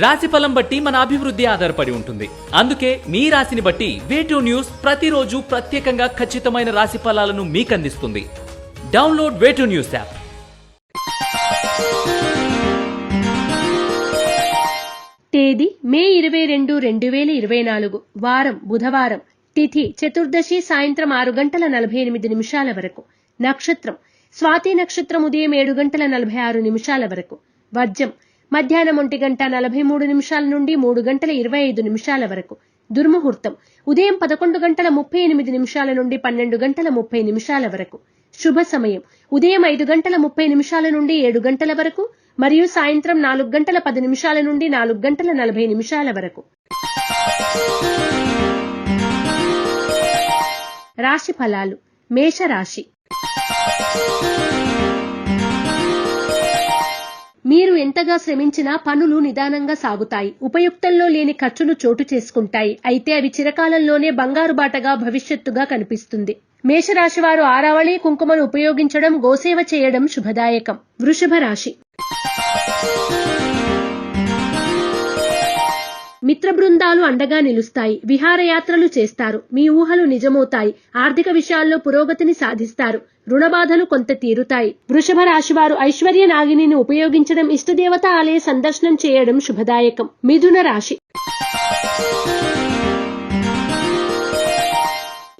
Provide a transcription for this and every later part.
రాశి ఫలం బట్టి మన అభివృద్ధి ఆధారపడి ఉంటుంది. అందుకే మీ రాశిని బట్టి వేటూ న్యూస్ ప్రతిరోజు ప్రత్యేకంగా ఖచ్చితమైన రాశి ఫలాలను మీకు అందిస్తుంది డౌన్లోడ్ వేటూ న్యూస్ యాప్ తేదీ మే ఇరవై రెండు రెండు వేల ఇరవై నాలుగు. వారం బుధవారం. తిథి చతుర్దశి సాయంత్రం ఆరు గంటల నలభై ఎనిమిది నిమిషాల వరకు. నక్షత్రం. స్వాతి నక్షత్రం ఉదయం ఏడు గంటల నలభై ఆరు నిమిషాల వరకు. వర్జం మధ్యాహ్నం ఒంటి గంట నలభై మూడు నిమిషాల నుండి మూడు గంటల ఇరవై ఐదు నిమిషాల వరకు. దుర్ముహూర్తం. ఉదయం పదకొండు గంటల ముప్పై ఎనిమిది నిమిషాల నుండి పన్నెండు గంటల ముప్పై నిమిషాల వరకు. శుభ సమయం. ఉదయం ఐదు గంటల ముప్పై నిమిషాల నుండి ఏడు గంటల వరకు మరియు సాయంత్రం నాలుగు గంటల పది నిమిషాల నుండి నాలుగు గంటల నలభై నిమిషాల వరకు. రాశి ఫలాలు. మేషరాశి. మీరు ఎంతగా శ్రమించినా పనులు నిదానంగా సాగుతాయి. ఉపయుక్తంలో లేని ఖర్చులు చోటు చేసుకుంటాయి. అయితే అవి చిరకాలంలోనే బంగారు బాటగా భవిష్యత్తుగా కనిపిస్తుంది. మేషరాశివారు ఆరావళి కుంకుమను ఉపయోగించడం గోసేవ చేయడం శుభదాయకం. వృషభ రాశి. మిత్ర బృందాలు అండగా నిలుస్తాయి. విహారయాత్రలు చేస్తారు. మీ ఊహలు నిజమవుతాయి. ఆర్థిక విషయాల్లో పురోగతిని సాధిస్తారు. రుణబాధలు కొంత తీరుతాయి. వృషభ రాశి వారు ఐశ్వర్య నాగిని ఉపయోగించడం ఇష్టదేవత ఆలయ సందర్శనం చేయడం శుభదాయకం. మిథున రాశి.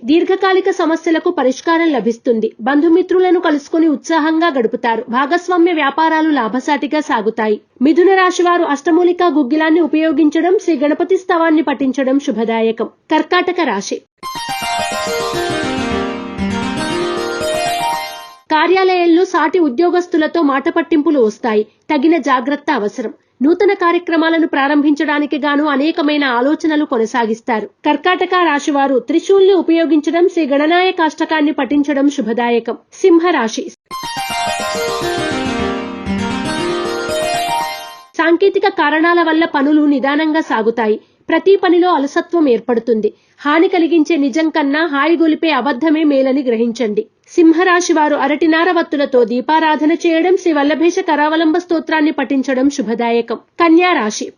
దీర్ఘకాలిక సమస్యలకు పరిష్కారం లభిస్తుంది. బంధుమిత్రులను కలుసుకుని ఉత్సాహంగా గడుపుతారు. భాగస్వామ్య వ్యాపారాలు లాభసాటిగా సాగుతాయి. మిథున రాశి వారు అష్టమూలిక గుగ్గిలాన్ని ఉపయోగించడం శ్రీ గణపతి స్తవాన్ని పఠించడం శుభదాయకం. కర్కాటక రాశి. కార్యాలయాల్లో సాటి ఉద్యోగస్తులతో మాట పట్టింపులు వస్తాయి. తగిన జాగ్రత్త అవసరం. నూతన కార్యక్రమాలను ప్రారంభించడానికి గాను అనేకమైన ఆలోచనలు కొనసాగిస్తారు. కర్కాటక రాశివారు త్రిశూల్ని ఉపయోగించడం శ్రీ గణనాయ కాష్టకాన్ని పఠించడం శుభదాయకం. సింహరాశి. సాంకేతిక కారణాల వల్ల పనులు నిదానంగా సాగుతాయి. ప్రతి పనిలో అలసత్వం ఏర్పడుతుంది. హాని కలిగించే నిజం కన్నా హాయి గొలిపే అబద్ధమే మేలని గ్రహించండి. సింహరాశి వారు అరటినార వత్తులతో దీపారాధన చేయడం శ్రీ వల్లభేష కరావలంబ స్తోత్రాన్ని పఠించడం శుభదాయకం. కన్యా రాశి.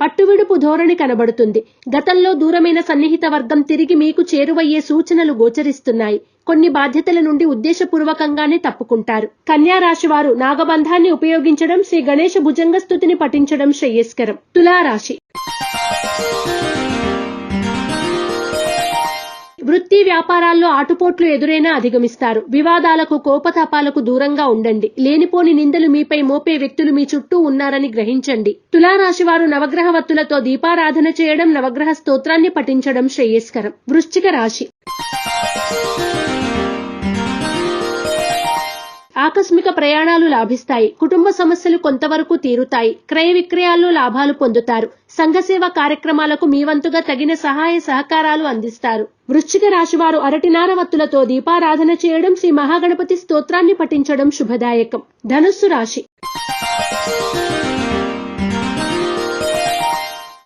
పట్టువిడుపు ధోరణి కనబడుతుంది. గతంలో దూరమైన సన్నిహిత వర్గం తిరిగి మీకు చేరువయ్యే సూచనలు గోచరిస్తున్నాయి. కొన్ని బాధ్యతల నుండి ఉద్దేశపూర్వకంగానే తప్పుకుంటారు. కన్యా రాశి వారు నాగబంధాన్ని ఉపయోగించడం శ్రీ గణేష భుజంగ స్థుతిని పఠించడం శ్రేయస్కరం. తులారాశి. వృత్తి వ్యాపారాల్లో ఆటుపోట్లు ఎదురైనా అధిగమిస్తారు. వివాదాలకు కోపతాపాలకు దూరంగా ఉండండి. లేనిపోని నిందలు మీపై మోపే వ్యక్తులు మీ చుట్టూ ఉన్నారని గ్రహించండి. తులారాశి వారు నవగ్రహ వత్తులతో దీపారాధన చేయడం నవగ్రహ స్తోత్రాన్ని పఠించడం శ్రేయస్కరం. వృశ్చిక రాశి. ఆకస్మిక ప్రయాణాలు లాభిస్తాయి. కుటుంబ సమస్యలు కొంతవరకు తీరుతాయి. క్రయ విక్రయాల్లో లాభాలు పొందుతారు. సంఘసేవ కార్యక్రమాలకు మీ వంతుగా తగిన సహాయ సహకారాలు అందిస్తారు. వృశ్చిక రాశివారు అరటినార వత్తులతో దీపారాధన చేయడం శ్రీ మహాగణపతి స్తోత్రాన్ని పఠించడం శుభదాయకం. ధనుస్సు రాశి.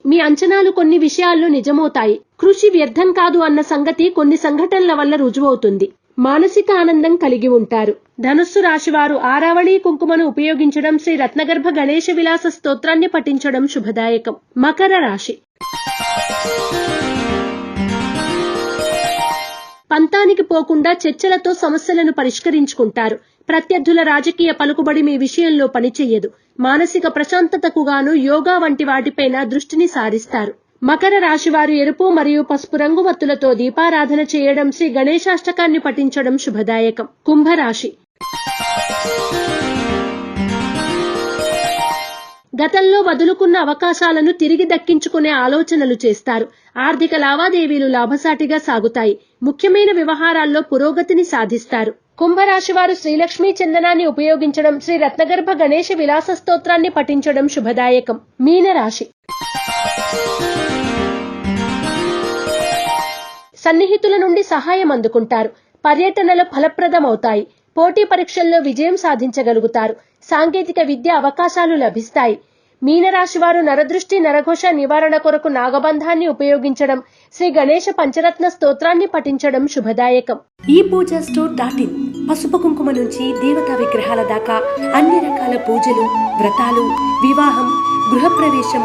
మీ అంచనాలు కొన్ని విషయాల్లో నిజమవుతాయి. కృషి వ్యర్థం కాదు అన్న సంగతి కొన్ని సంఘటనల వల్ల రుజువవుతుంది. మానసిక ఆనందం కలిగి ఉంటారు. ధనుస్సు రాశివారు ఆరావళి కుంకుమను ఉపయోగించడం శ్రీ రత్నగర్భ గణేష విలాస స్తోత్రాన్ని పఠించడం శుభదాయకం. మకర రాశి. పంతానికి పోకుండా చర్చలతో సమస్యలను పరిష్కరించుకుంటారు. ప్రత్యర్థుల రాజకీయ పలుకుబడి మీ విషయంలో పనిచేయదు. మానసిక ప్రశాంతతకు గాను యోగా వంటి వాటిపైన దృష్టిని సారిస్తారు. మకర రాశి వారు ఎరుపు మరియు పసుపు రంగు వత్తులతో దీపారాధన చేయడం శ్రీ గణేశాష్టకాన్ని పఠించడం శుభదాయకం. కుంభరాశి. గతంలో వదులుకున్న అవకాశాలను తిరిగి దక్కించుకునే ఆలోచనలు చేస్తారు. ఆర్థిక లావాదేవీలు లాభసాటిగా సాగుతాయి. ముఖ్యమైన వ్యవహారాల్లో పురోగతిని సాధిస్తారు. కుంభరాశి వారు శ్రీలక్ష్మీ చందనాన్ని ఉపయోగించడం శ్రీ రత్నగర్భ గణేష విలాస స్తోత్రాన్ని పఠించడం శుభదాయకం. మీనరాశి. సన్నిహితుల నుండి సహాయం అందుకుంటారు. పర్యటనలు ఫలప్రదమవుతాయి. పోటీ పరీక్షల్లో విజయం సాధించగలుగుతారు. సాంకేతిక విద్య అవకాశాలు లభిస్తాయి. మీనరాశి వారు నరదృష్టి నరఘోష నివారణ కొరకు నాగబంధాన్ని ఉపయోగించడం శ్రీ గణేష పంచరత్న స్తోత్రాన్ని పఠించడం శుభదాయకం. ఈ పూజ స్టోర్ డాట్ ఇన్ పసుపు కుంకుమ నుంచి దేవతా విగ్రహాల దాకా అన్ని రకాల పూజలు వ్రతాలు వివాహం గృహప్రవేశం